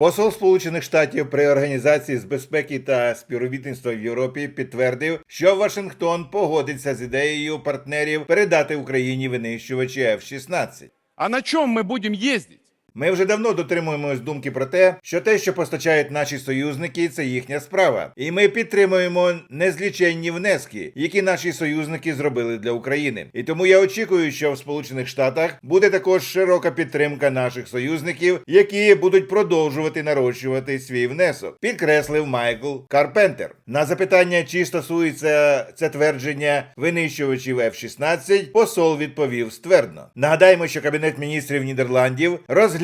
Посол Сполучених Штатів при організації з безпеки та співробітництва в Європі підтвердив, що Вашингтон погодиться з ідеєю партнерів передати Україні винищувачі F-16. А на чому ми будемо ездить? Ми вже давно дотримуємось думки про те, що те, що постачають наші союзники, це їхня справа, і ми підтримуємо незліченні внески, які наші союзники зробили для України. І тому я очікую, що в Сполучених Штатах буде також широка підтримка наших союзників, які будуть продовжувати нарощувати свій внесок, підкреслив Майкл Карпентер. На запитання, чи стосується це твердження винищувачів F-16, посол відповів ствердно. Нагадаємо, що кабінет міністрів Нідерландів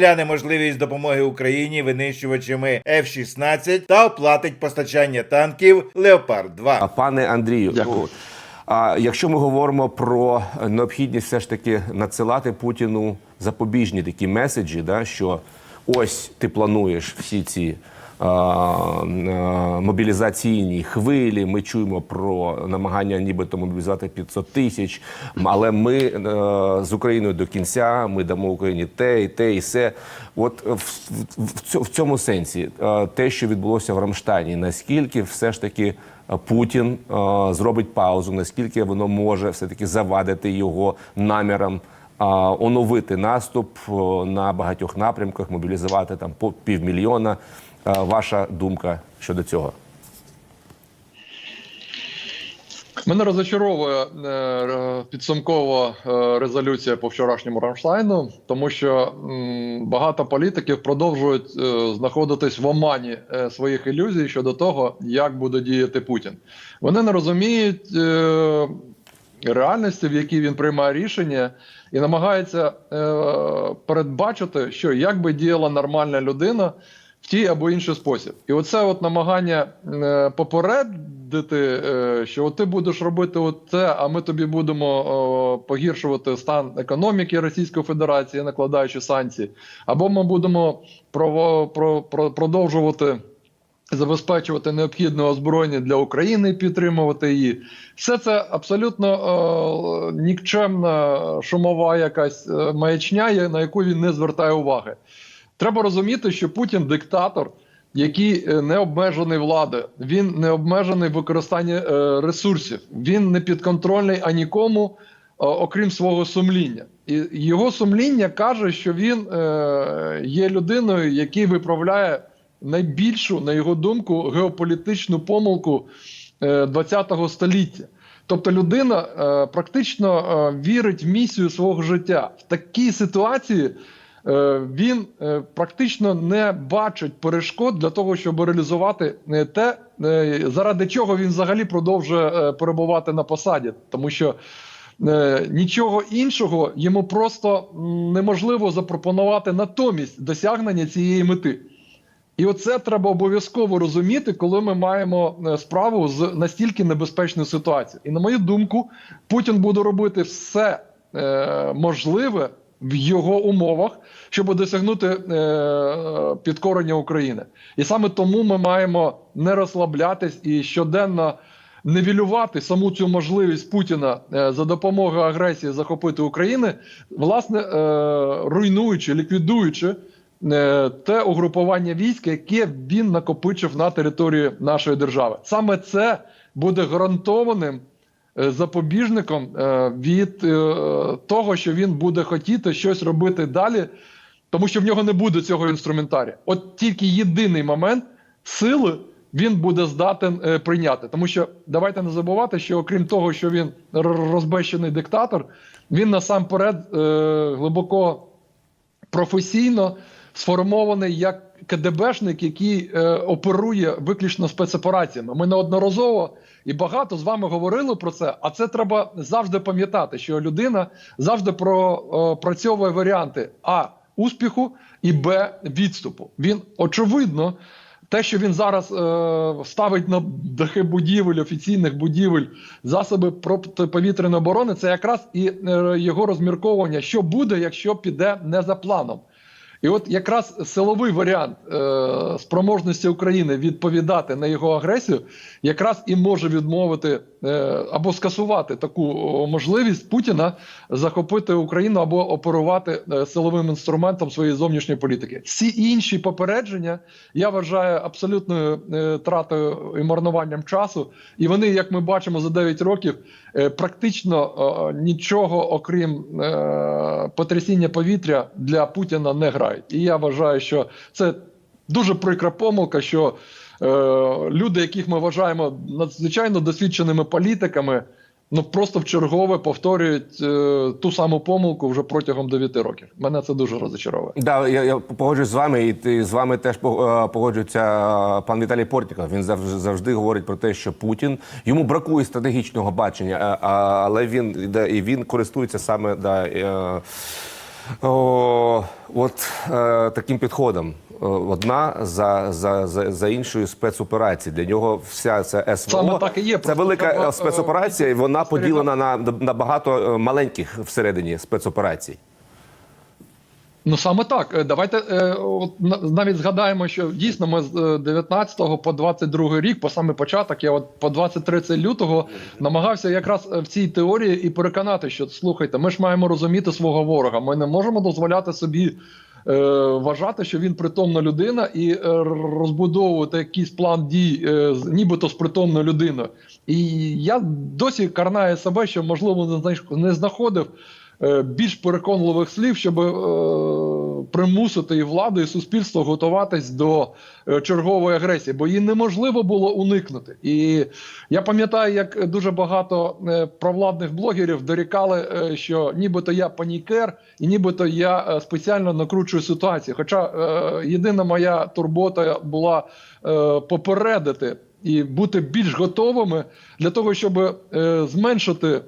розгляне можливість допомоги Україні винищувачами F-16 та оплатить постачання танків Леопард 2 А пане Андрію, Дякую. а якщо ми говоримо про необхідність все ж таки надсилати Путіну запобіжні такі меседжі, да, що ось ти плануєш всі ці мобілізаційні хвилі, ми чуємо про намагання нібито мобілізувати 500 тисяч, але ми е, з Україною до кінця, ми дамо Україні те, і те, і все. От в, в, цьому сенсі е, те, що відбулося в Рамштайні, наскільки все ж таки е, Путін е, зробить паузу, наскільки воно може все таки завадити його намірам. е, Оновити наступ е, на багатьох напрямках, мобілізувати там по півмільйона. Е, Ваша думка щодо цього? Мене розочаровує е, підсумкова е, резолюція по вчорашньому Рамштайну, тому що багато політиків продовжують знаходитись в омані своїх ілюзій щодо того, як буде діяти Путін. Вони не розуміють реальності, в якій він приймає рішення, і намагається е, передбачити, що як би діяла нормальна людина в тій або інший спосіб. І оце от намагання е, попередити, е, що от ти будеш робити це, а ми тобі будемо погіршувати стан економіки Російської Федерації, накладаючи санкції, або ми будемо про, продовжувати. Забезпечувати необхідне озброєння для України, і підтримувати її, все це абсолютно е, нікчемна шумова якась е, маячня, на яку він не звертає уваги. Треба розуміти, що Путін диктатор, який е, не обмежений владою, він не обмежений використанні е, ресурсів, він не підконтрольний анікому, е, окрім свого сумління. І його сумління каже, що він є людиною, який виправляє найбільшу, на його думку, геополітичну помилку ХХ століття. Тобто людина практично вірить в місію свого життя. В такій ситуації він е, практично не бачить перешкод для того, щоб реалізувати е, те, е, заради чого він взагалі продовжує е, перебувати на посаді, тому що. Е, Нічого іншого йому просто неможливо запропонувати натомість досягнення цієї мети. І оце треба обов'язково розуміти, коли ми маємо е, справу з настільки небезпечною ситуацією. І на мою думку, Путін буде робити все е, можливе в його умовах, щоб досягнути е, підкорення України. І саме тому ми маємо не розслаблятись і щоденно невілювати саму цю можливість Путіна е, за допомогою агресії захопити Україну, власне, е, руйнуючи, ліквідуючи е, те угрупування військ, яке він накопичив на території нашої держави. Саме це буде гарантованим запобіжником е, від е, того, що він буде хотіти щось робити далі, тому що в нього не буде цього інструментарія. От тільки єдиний момент сили він буде здатен е, прийняти. Тому що давайте не забувати, що окрім того, що він розбещений диктатор, він насамперед е, глибоко професійно сформований як КДБшник, який е, оперує виключно спецопераціями. Ми неодноразово і багато з вами говорили про це. А це треба завжди пам'ятати, що людина завжди пропрацьовує варіанти а успіху і б відступу. Він очевидно. Те, що він зараз е, ставить на дахи будівель, офіційних будівель, засоби протиповітряної оборони, це якраз і е, його розмірковування, що буде, якщо піде не за планом. І от якраз силовий варіант е, спроможності України відповідати на його агресію, якраз і може відмовити або скасувати таку можливість Путіна захопити Україну або оперувати е, силовим інструментом своєї зовнішньої політики. Всі інші попередження я вважаю абсолютною е, тратою і марнуванням часу. І вони, як ми бачимо, за 9 років е, практично е, нічого, окрім е, потрясіння повітря для Путіна не грають. І я вважаю, що це дуже прикра помилка, що е, люди, яких ми вважаємо надзвичайно досвідченими політиками, ну просто в чергове повторюють е, ту саму помилку вже протягом 9 років. Мене це дуже розочаровує. Да, я, я погоджуюсь з вами, і ти- з вами теж е, погоджується е, пан Віталій Портніков. Він завжди, завжди говорить про те, що Путін йому бракує стратегічного бачення, е, але він і він користується саме да, е, о, от е, таким підходом. Одна за, за, за, за іншою спецоперації. Для нього вся ця СВО Саме так і є. це велика треба, е, спецоперація, і вона поділена на, на багато маленьких всередині спецоперацій. Ну саме так. Е, Давайте е, от, навіть згадаємо, що дійсно ми з е, 19 по 22 рік, по саме початок, я от по 23 лютого намагався якраз е, в цій теорії і переконати, що слухайте, ми ж маємо розуміти свого ворога. Ми не можемо дозволяти собі. е, Вважати, що він притомна людина, і е, розбудовувати якийсь план дій, е, нібито з притомною людиною. І я досі карнаю себе, що можливо не знаходив е, більш переконливих слів, щоб е, примусити і владу, і суспільство готуватись до е, чергової агресії, бо її неможливо було уникнути. І я пам'ятаю, як дуже багато е, провладних блогерів дорікали, е, що нібито я панікер, і нібито я е, спеціально накручую ситуацію. Хоча е, єдина моя турбота була е, попередити і бути більш готовими для того, щоб е, зменшити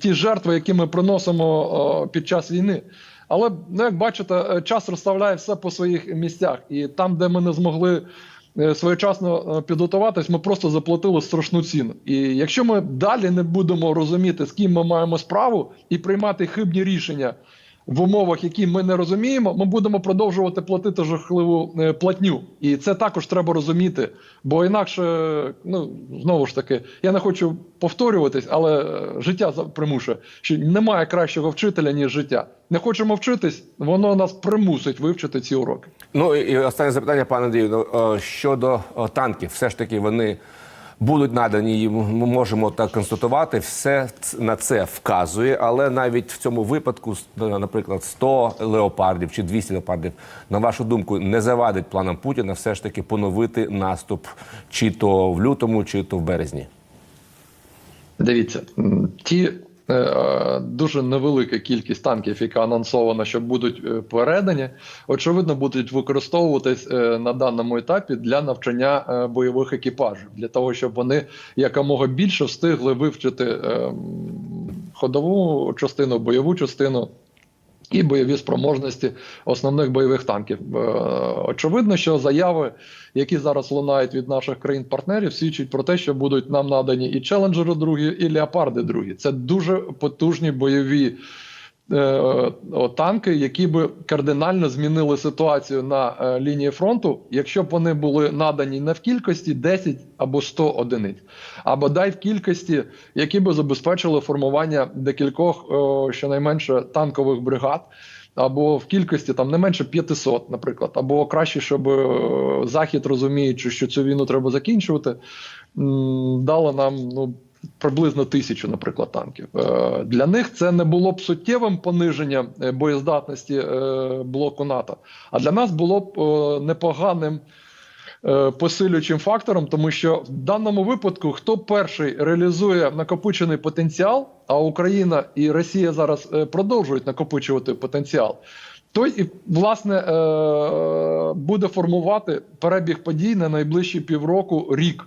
ті жертви, які ми приносимо під час війни. Але ну, як бачите, е, час розставляє все по своїх місцях, і там, де ми не змогли е, своєчасно підготуватись, ми просто заплатили страшну ціну. І якщо ми далі не будемо розуміти, з ким ми маємо справу, і приймати хибні рішення в умовах, які ми не розуміємо, ми будемо продовжувати платити жахливу е, платню. І це також треба розуміти. Бо інакше, ну знову ж таки, я не хочу повторюватись, але е, життя примушує, що немає кращого вчителя, ніж життя. Не хочемо вчитись, воно нас примусить вивчити ці уроки. Ну і останнє запитання, пане Андрію. Ну, е, щодо танків, все ж таки вони будуть надані, ми можемо так констатувати. Все на це вказує, але навіть в цьому випадку, наприклад, 100 леопардів чи 200 леопардів, на вашу думку, не завадить планам Путіна все ж таки поновити наступ чи то в лютому, чи то в березні. Дивіться, ті дуже невелика кількість танків, яка анонсована, що будуть е, передані, очевидно, будуть використовуватись е, на даному етапі для навчання е, бойових екіпажів, для того, щоб вони якомога більше встигли вивчити е, ходову частину, бойову частину. І бойові спроможності основних бойових танків. Е, Очевидно, що заяви, які зараз лунають від наших країн-партнерів, свідчать про те, що будуть нам надані і челенджери другі, і леопарди другі. Це дуже потужні бойові танки, які би кардинально змінили ситуацію на е, лінії фронту, якщо б вони були надані не в кількості 10 або 100 одиниць, а бодай в кількості, які би забезпечили формування декількох щонайменше танкових бригад. Або в кількості там не менше 500, наприклад, або краще, щоб е, захід розуміючи, що цю війну треба закінчувати, дало нам ну приблизно тисячу, наприклад, танків. Е, Для них це не було б суттєвим пониженням е, боєздатності е, блоку НАТО, а для нас було б непоганим. Посилюючим фактором, тому що в даному випадку хто перший реалізує накопичений потенціал, а Україна і Росія зараз продовжують накопичувати потенціал, той і власне буде формувати перебіг подій на найближчі півроку рік.